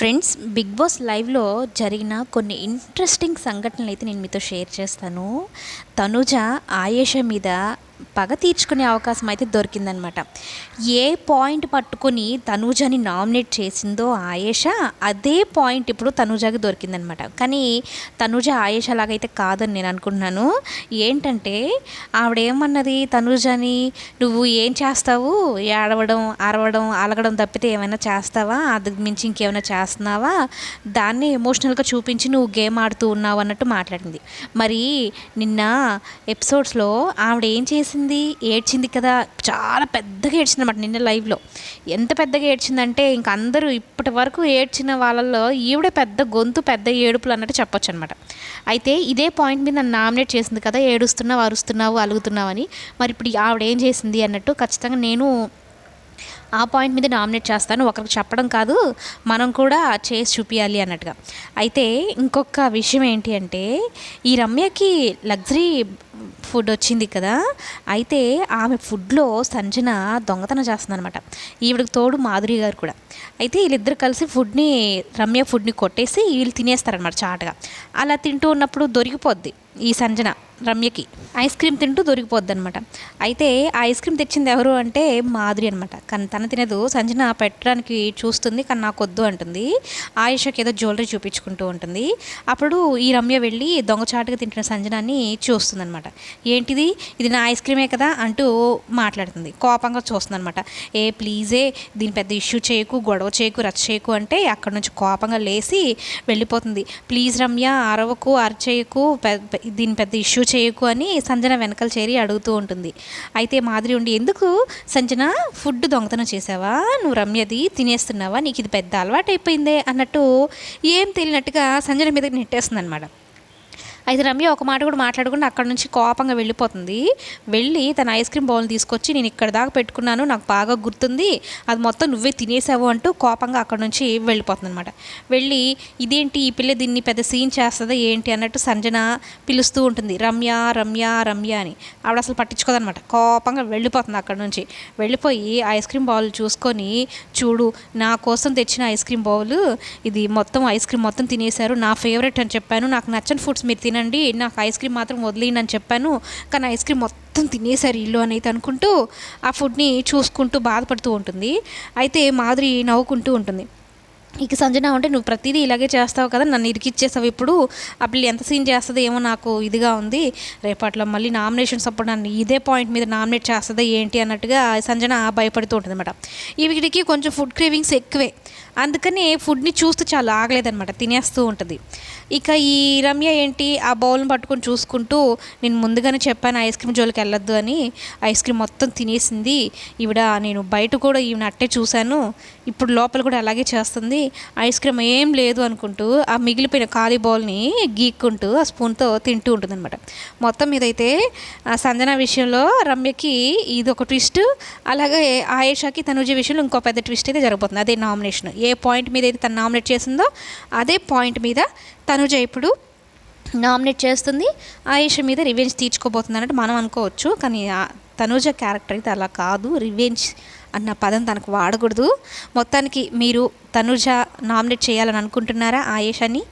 Friends big boss లైవ్లో జరిగిన కొన్ని ఇంట్రెస్టింగ్ సంఘటనలు అయితే నేను మీతో షేర్ చేస్తాను. తనుజ ఆయేష మీద పగ తీర్చుకునే అవకాశం అయితే దొరికిందనమాట. ఏ పాయింట్ పట్టుకొని తనూజని నామినేట్ చేసిందో ఆయేష అదే పాయింట్ ఇప్పుడు తనూజకి దొరికిందనమాట. కానీ తనూజ ఆయేష లాగైతే కాదని నేను అనుకుంటున్నాను. ఏంటంటే ఆవిడ ఏమన్నది తనూజని నువ్వు ఏం చేస్తావు? ఏడవడం అరవడం అలగడం తప్పితే ఏమైనా చేస్తావా? అది మించి ఇంకేమైనా చేస్తున్నావా? దాన్ని ఎమోషనల్గా చూపించి నువ్వు గేమ్ ఆడుతూ ఉన్నావు అన్నట్టు మాట్లాడింది. మరి నిన్న ఎపిసోడ్స్లో ఆవిడ ఏం చేసి చేసింది ఏడ్చింది కదా. చాలా పెద్దగా ఏడ్చింది అనమాట నిన్న లైవ్లో. ఎంత పెద్దగా ఏడ్చిందంటే ఇంక అందరూ ఇప్పటి వరకు ఏడ్చిన వాళ్ళల్లో ఈవిడే పెద్ద గొంతు పెద్ద ఏడుపులు అన్నట్టు చెప్పొచ్చు అనమాట అయితే ఇదే పాయింట్ మీద నన్ను నామినేట్ చేసింది కదా ఏడుస్తున్నావు అరుస్తున్నావు అలుగుతున్నావు అని. మరి ఇప్పుడు ఆవిడ ఏం చేసింది అన్నట్టు ఖచ్చితంగా నేను ఆ పాయింట్ మీద నామినేట్ చేస్తాను. ఒకరికి చెప్పడం కాదు మనం కూడా చేసి చూపించాలి అన్నట్టుగా. అయితే ఇంకొక విషయం ఏంటి అంటే ఈ రమ్యకి లగ్జరీ ఫుడ్ వచ్చింది కదా అయితే ఆమె ఫుడ్లో సంజన దొంగతనం చేస్తుందన్నమాట. ఈవిడకి తోడు మాధురి గారు కూడా. అయితే వీళ్ళిద్దరు కలిసి ఫుడ్ని రమ్య ఫుడ్ని కొట్టేసి వీళ్ళు తినేస్తారనమాట చాటగా. అలా తింటూ ఉన్నప్పుడు దొరికిపోద్ది. ఈ సంజన రమ్యకి ఐస్ క్రీమ్ తింటూ దొరికిపోద్ది అనమాట అయితే ఆ ఐస్ క్రీమ్ తెచ్చింది ఎవరు అంటే మాధురి అనమాట కానీ తన తినదు. సంజన పెట్టడానికి చూస్తుంది కానీ నాకు వద్దు అంటుంది. ఆయుషకి ఏదో జ్యువెలరీ చూపించుకుంటూ ఉంటుంది. అప్పుడు ఈ రమ్య వెళ్ళి దొంగచాటుగా తింటున్న సంజనాన్ని చూస్తుంది అనమాట ఏంటిది? ఇది నా ఐస్ క్రీమే కదా అంటూ మాట్లాడుతుంది. కోపంగా చూస్తుంది అనమాట ఏ ప్లీజే దీని పెద్ద ఇష్యూ చేయకు గొడవ చేయకు రచ్చ చేయకు అంటే అక్కడ నుంచి కోపంగా లేచి వెళ్ళిపోతుంది. ప్లీజ్ రమ్య అరవకు అరచేయకు దీని పెద్ద ఇష్యూ చేయకు అని సంజన వెనకలు చేరి అడుగుతూ ఉంటుంది. అయితే మాదిరి ఉండి ఎందుకు? సంజన ఫుడ్ దొంగతనం చేసావా నువ్వు రమ్యది తినేస్తున్నావా? నీకు ఇది పెద్ద అలవాటు అయిపోయిందే అన్నట్టు ఏం తెలియనట్టుగా సంజన మీద నెట్టేస్తుంది అనమాట అయితే రమ్య ఒక మాట కూడా మాట్లాడకుండా అక్కడ నుంచి కోపంగా వెళ్ళిపోతుంది. వెళ్ళి తన ఐస్ క్రీమ్ బౌల్ తీసుకొచ్చి నేను ఇక్కడ దాకా పెట్టుకున్నాను నాకు బాగా గుర్తుంది అది మొత్తం నువ్వే తినేసావు అంటూ కోపంగా అక్కడ నుంచి వెళ్ళిపోతుంది అనమాట వెళ్ళి ఇదేంటి ఈ పిల్ల దీన్ని పెద్ద సీన్ చేస్తుందా ఏంటి? అన్నట్టు సంజన పిలుస్తూ ఉంటుంది. రమ్య రమ్య రమ్య అని. ఆవిడ అసలు పట్టించుకోదనమాట కోపంగా వెళ్ళిపోతుంది అక్కడ నుంచి. వెళ్ళిపోయి ఐస్ క్రీమ్ బౌల్ చూసుకొని చూడు నా కోసం తెచ్చిన ఐస్ క్రీమ్ బౌల్ ఇది మొత్తం ఐస్ క్రీమ్ మొత్తం తినేశారు నా ఫేవరెట్ అని చెప్పాను. నాకు నచ్చని ఫుడ్స్ మీరు తినండి నాకు ఐస్ క్రీమ్ మాత్రం వదిలేయండి అని చెప్పాను. కానీ ఐస్ క్రీమ్ మొత్తం తినేశారు ఇల్లు అని అయితే అనుకుంటూ ఆ ఫుడ్ని చూసుకుంటూ బాధపడుతూ ఉంటుంది. అయితే మాధురి నవ్వుకుంటూ ఉంటుంది. ఇక సంజన అంటే నువ్వు ప్రతిదీ ఇలాగే చేస్తావు కదా నన్ను ఇరికిచ్చేసావు ఇప్పుడు. అప్పుడు ఎంత సీన్ చేస్తుందో ఏమో నాకు ఇదిగా ఉంది. రేపట్లో మళ్ళీ నామినేషన్స్ అప్పుడు నన్ను ఇదే పాయింట్ మీద నామినేట్ చేస్తుందా ఏంటి? అన్నట్టుగా సంజన భయపడుతూ ఉంటుంది అనమాట వీడికి కొంచెం ఫుడ్ క్రేవింగ్స్ ఎక్కువే. అందుకని ఫుడ్ని చూస్తూ చాలా ఆగలేదనమాట తినేస్తూ ఉంటుంది. ఇక ఈ రమ్య ఏంటి ఆ బౌల్ని పట్టుకొని చూసుకుంటూ నేను ముందుగానే చెప్పాను ఐస్ క్రీమ్ జోలికి వెళ్ళొద్దు అని ఐస్ క్రీమ్ మొత్తం తినేసింది. ఈవిడ నేను బయట కూడా ఈవిడ అట్టే చూశాను. ఇప్పుడు లోపల కూడా అలాగే చేస్తుంది. ఐస్ క్రీమ్ ఏం లేదు అనుకుంటూ ఆ మిగిలిపోయిన ఖాళీ బౌల్ని గీక్కుంటూ ఆ స్పూన్తో తింటూ ఉంటుంది అనమాట మొత్తం మీదైతే ఆ సంజన విషయంలో రమ్యకి ఇది ఒక ట్విస్ట్ అలాగే ఆయేషాకి తనుజ విషయంలో ఇంకో పెద్ద ట్విస్ట్ అయితే జరగబోతుంది. అదే నామినేషన్. ఏ పాయింట్ మీద అయితే తను నామినేట్ చేసిందో అదే పాయింట్ మీద తనుజ ఇప్పుడు నామినేట్ చేస్తుంది. ఆయేష మీద రివెంజ్ తీర్చుకోబోతుంది అన్నట్టు మనం అనుకోవచ్చు కానీ తనుజ క్యారెక్టర్ అయితే అలా కాదు. రివెంజ్ అన్న పదం తనకు వాడకూడదు. మొత్తానికి మీరు తనుజ నామినేట్ చేయాలని అనుకుంటున్నారా ఆయేషాన్ని